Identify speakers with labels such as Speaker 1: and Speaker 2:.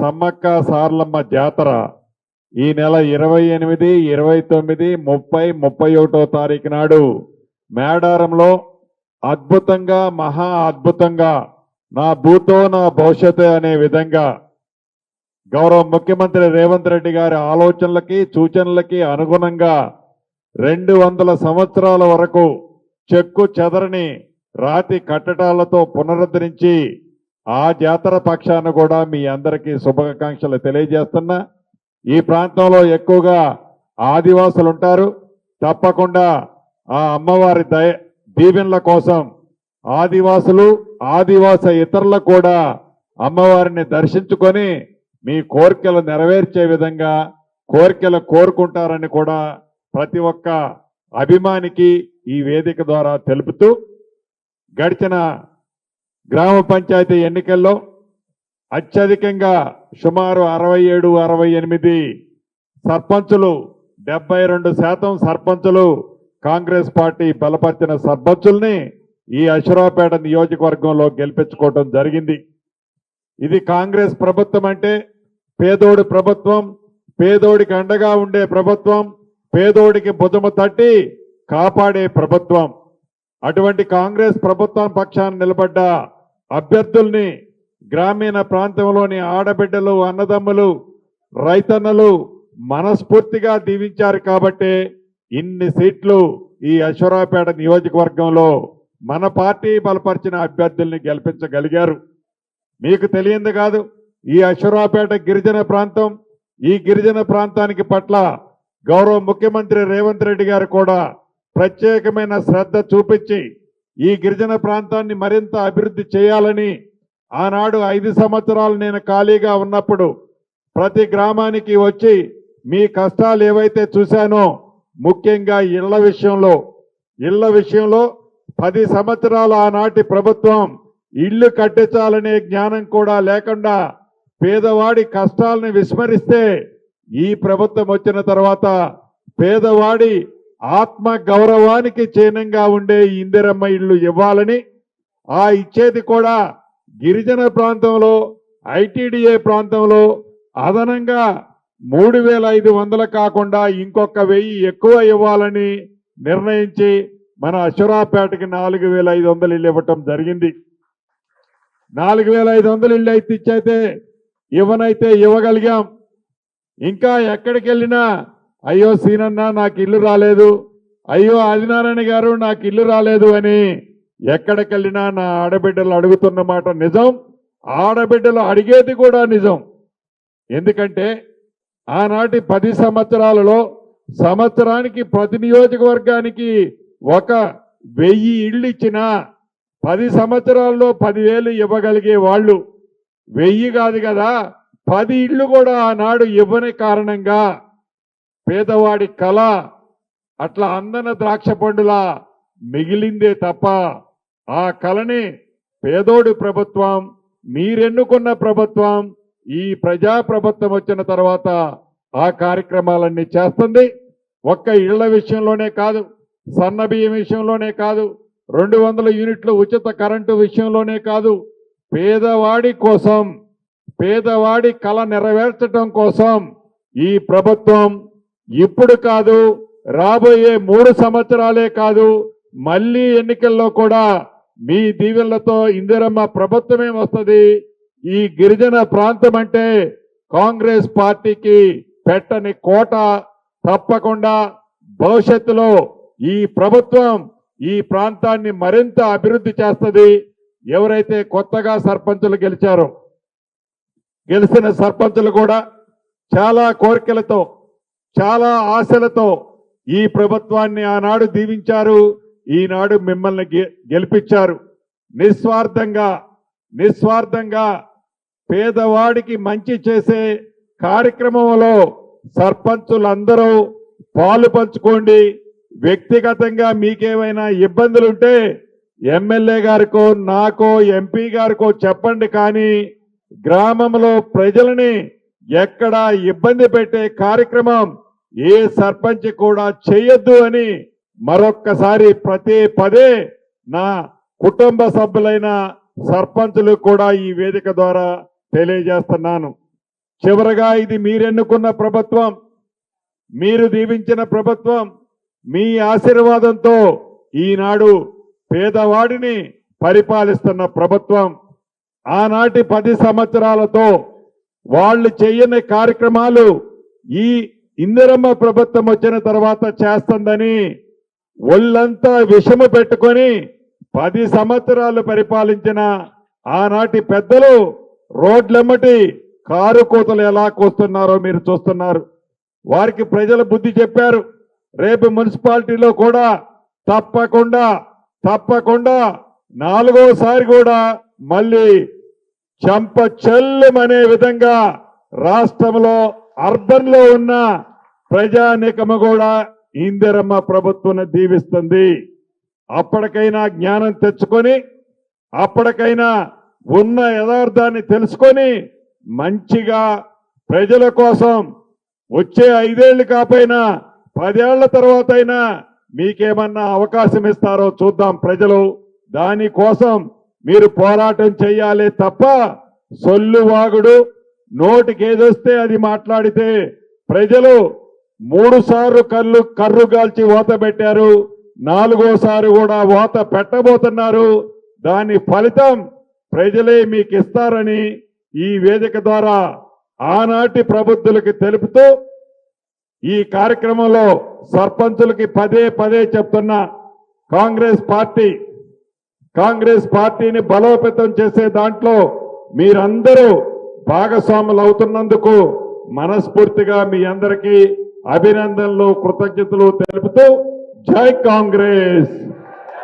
Speaker 1: సమ్మక్క సార్లమ్మ జాతర ఈ నెల ఇరవై ఎనిమిది ఇరవై తొమ్మిది ముప్పై ముప్పై ఒకటో తారీఖు నాడు మేడారంలో అద్భుతంగా మహా అద్భుతంగా నా భూతో నా భవిష్యత్తు అనే విధంగా గౌరవ ముఖ్యమంత్రి రేవంత్ రెడ్డి గారి ఆలోచనలకి సూచనలకి అనుగుణంగా రెండు వందల సంవత్సరాల వరకు చెక్కు చెదరని రాతి కట్టడాలతో పునరుద్ధరించి ఆ జాతర పక్షాన కూడా మీ అందరికీ శుభాకాంక్షలు తెలియజేస్తున్నా. ఈ ప్రాంతంలో ఎక్కువగా ఆదివాసులు ఉంటారు తప్పకుండా ఆ అమ్మవారి దయ దీవెనల కోసం ఆదివాసులు ఆదివాస ఇతరులకు కూడా అమ్మవారిని దర్శించుకొని మీ కోరికలు నెరవేర్చే విధంగా కోరికలు కోరుకుంటారని కూడా ప్రతి ఒక్క అభిమానికి ఈ వేదిక ద్వారా తెలుపుతూ గడిచిన గ్రామ పంచాయతీ ఎన్నికల్లో అత్యధికంగా సుమారు అరవై ఏడు అరవై ఎనిమిది సర్పంచులు డెబ్బై రెండు శాతం సర్పంచులు కాంగ్రెస్ పార్టీ బలపరిచిన సర్పంచుల్ని ఈ అశ్వరావుపేట నియోజకవర్గంలో గెలిపించుకోవడం జరిగింది. ఇది కాంగ్రెస్ ప్రభుత్వం అంటే పేదోడి ప్రభుత్వం పేదోడికి అండగా ఉండే ప్రభుత్వం పేదోడికి భుజము తట్టి కాపాడే ప్రభుత్వం. అటువంటి కాంగ్రెస్ ప్రభుత్వం పక్షాన్ని నిలబడ్డ అభ్యర్థుల్ని గ్రామీణ ప్రాంతంలోని ఆడబిడ్డలు అన్నదమ్ములు రైతన్నలు మనస్ఫూర్తిగా దీవించారు కాబట్టే ఇన్ని సీట్లు ఈ అశ్వరాపేట నియోజకవర్గంలో మన పార్టీ బలపరిచిన అభ్యర్థుల్ని గెలిపించగలిగారు. మీకు తెలియంది కాదు ఈ అశ్వరాపేట గిరిజన ప్రాంతం ఈ గిరిజన ప్రాంతానికి పట్ల గౌరవ ముఖ్యమంత్రి రేవంత్ రెడ్డి గారు కూడా ప్రత్యేకమైన శ్రద్ధ చూపించి ఈ గిరిజన ప్రాంతాన్ని మరింత అభివృద్ధి చేయాలని ఆనాడు ఐదు సంవత్సరాలు నేను ఖాళీగా ఉన్నప్పుడు ప్రతి గ్రామానికి వచ్చి మీ కష్టాలు ఏవైతే చూశానో ముఖ్యంగా ఇళ్ళ విషయంలో ఇళ్ళ విషయంలో పది సంవత్సరాలు ఆనాటి ప్రభుత్వం ఇల్లు కట్టించాలనే జ్ఞానం కూడా లేకుండా పేదవాడి కష్టాలను విస్మరిస్తే ఈ ప్రభుత్వం వచ్చిన తర్వాత పేదవాడి ఆత్మ గౌరవానికి చిహ్నంగా ఉండే ఇందిరమ్మ ఇల్లు ఇవ్వాలని ఆ ఇచ్చేది కూడా గిరిజన ప్రాంతంలో ఐటీడీఏ ప్రాంతంలో అదనంగా మూడు వేల ఐదు వందలు కాకుండా ఇంకొక వెయ్యి ఎక్కువ ఇవ్వాలని నిర్ణయించి మన అశురాపేటకి నాలుగు వేల ఐదు వందలు ఇల్లు ఇవ్వటం జరిగింది. నాలుగు వేల ఐదు వందలు ఇల్లు అయితే ఇచ్చైతే ఇవ్వనైతే ఇవ్వగలిగాం. ఇంకా ఎక్కడికి వెళ్ళినా అయ్యో సీనన్న నాకు ఇల్లు రాలేదు. అయ్యో ఆదినారాయణ గారు నాకు ఇల్లు రాలేదు అని ఎక్కడికెళ్ళినా నా ఆడబిడ్డలు అడుగుతున్న మాట నిజం. ఆడబిడ్డలు అడిగేది కూడా నిజం. ఎందుకంటే ఆనాటి పది సంవత్సరాలలో సంవత్సరానికి ప్రతి నియోజకవర్గానికి ఒక వెయ్యి ఇళ్ళు ఇచ్చినా పది సంవత్సరాల్లో పదివేలు ఇవ్వగలిగే వాళ్ళు వెయ్యి కాదు కదా. పది ఇళ్ళు కూడా ఆనాడు ఇవ్వని కారణంగా పేదవాడి కళ అట్లా అందన ద్రాక్ష పండులా మిగిలిందే తప్ప ఆ కళని పేదోడి ప్రభుత్వం మీరెన్నుకున్న ప్రభుత్వం ఈ ప్రజా ప్రభుత్వం వచ్చిన తర్వాత ఆ కార్యక్రమాలన్నీ చేస్తుంది. ఒక్క ఇళ్ళ విషయంలోనే కాదు సన్న బియ్యం విషయంలోనే కాదు రెండు వందల యూనిట్ల ఉచిత కరెంటు విషయంలోనే కాదు పేదవాడి కోసం పేదవాడి కళ నెరవేర్చడం కోసం ఈ ప్రభుత్వం ఇప్పుడు కాదు రాబోయే మూడు సంవత్సరాలే కాదు మళ్ళీ ఎన్నికల్లో కూడా మీ దీవెనలతో ఇందిరమ్మ ప్రభుత్వమే వస్తుంది. ఈ గిరిజన ప్రాంతం అంటే కాంగ్రెస్ పార్టీకి పెట్టని కోట. తప్పకుండా భవిష్యత్తులో ఈ ప్రభుత్వం ఈ ప్రాంతాన్ని మరింత అభివృద్ధి చేస్తుంది. ఎవరైతే కొత్తగా సర్పంచులు గెలిచారో గెలిచిన సర్పంచులు కూడా చాలా కోరికలతో చాలా ఆశలతో ఈ ప్రభుత్వాన్ని ఆనాడు దీవించారు ఈనాడు మిమ్మల్ని గె- గెలిపించారు. నిస్వార్థంగా నిస్వార్థంగా పేదవాడికి మంచి చేసే కార్యక్రమంలో సర్పంచులందరూ పాలు పంచుకోండి. వ్యక్తిగతంగా మీకేమైనా ఇబ్బందులుంటే ఎమ్మెల్యే గారికో నాకో ఎంపీ గారికో చెప్పండి కానీ గ్రామంలో ప్రజలని ఎక్కడా ఇబ్బంది పెట్టే కార్యక్రమం ఏ సర్పంచ్ కూడా చేయొద్దు అని మరొక్కసారి ప్రతి పదే నా కుటుంబ సభ్యులైన సర్పంచులు కూడా ఈ వేదిక ద్వారా తెలియజేస్తున్నాను. చివరగా ఇది మీరెన్నుకున్న ప్రభుత్వం మీరు దీవించిన ప్రభుత్వం మీ ఆశీర్వాదంతో ఈనాడు పేదవాడిని పరిపాలిస్తున్న ప్రభుత్వం. ఆనాటి పది సంవత్సరాలతో వాళ్ళు చేయని కార్యక్రమాలు ఈ ఇందిరమ్మ ప్రభుత్వం వచ్చిన తర్వాత చేస్తుందని ఒళ్ళంతా విషము పెట్టుకొని పది సంవత్సరాలు పరిపాలించిన ఆనాటి పెద్దలు రోడ్లెమ్మటి కారు కోతలు ఎలా కోస్తున్నారో మీరు చూస్తున్నారు. వారికి ప్రజలు బుద్ధి చెప్పారు. రేపు మున్సిపాలిటీలో కూడా తప్పకుండా తప్పకుండా నాలుగోసారి కూడా మళ్ళీ చంప చెల్లమనే విధంగా రాష్ట్రంలో అర్బన్లో ఉన్న ప్రజానికము కూడా ఇందిరమ్మ ప్రభుత్వం దీవిస్తుంది. అప్పటికైనా జ్ఞానం తెచ్చుకొని అప్పటికైనా ఉన్న యథార్థాన్ని తెలుసుకొని మంచిగా ప్రజల కోసం వచ్చే ఐదేళ్ళు కాపోయినా పదేళ్ళ తర్వాత అయినా మీకేమన్నా అవకాశం ఇస్తారో చూద్దాం ప్రజలు. దానికోసం మీరు పోరాటం చేయాలి తప్ప సొల్లు వాగుడు నోటికేదొస్తే అది మాట్లాడితే ప్రజలు మూడు సార్లు కళ్ళు కర్రు గాల్చి ఓత పెట్టారు. నాలుగోసారి కూడా ఓత పెట్టబోతున్నారు. దాని ఫలితం ప్రజలే మీకు ఇస్తారని ఈ వేదిక ద్వారా ఆనాటి ప్రబుద్ధులకి తెలుపుతూ ఈ కార్యక్రమంలో సర్పంచులకి పదే పదే చెప్తున్న కాంగ్రెస్ పార్టీ కాంగ్రెస్ పార్టీని బలోపేతం చేసే దాంట్లో మీరందరూ భాగస్వాములు అవుతున్నందుకు మనస్ఫూర్తిగా మీ అందరికీ అభినందనలు కృతజ్ఞతలు తెలుపుతూ జై కాంగ్రెస్!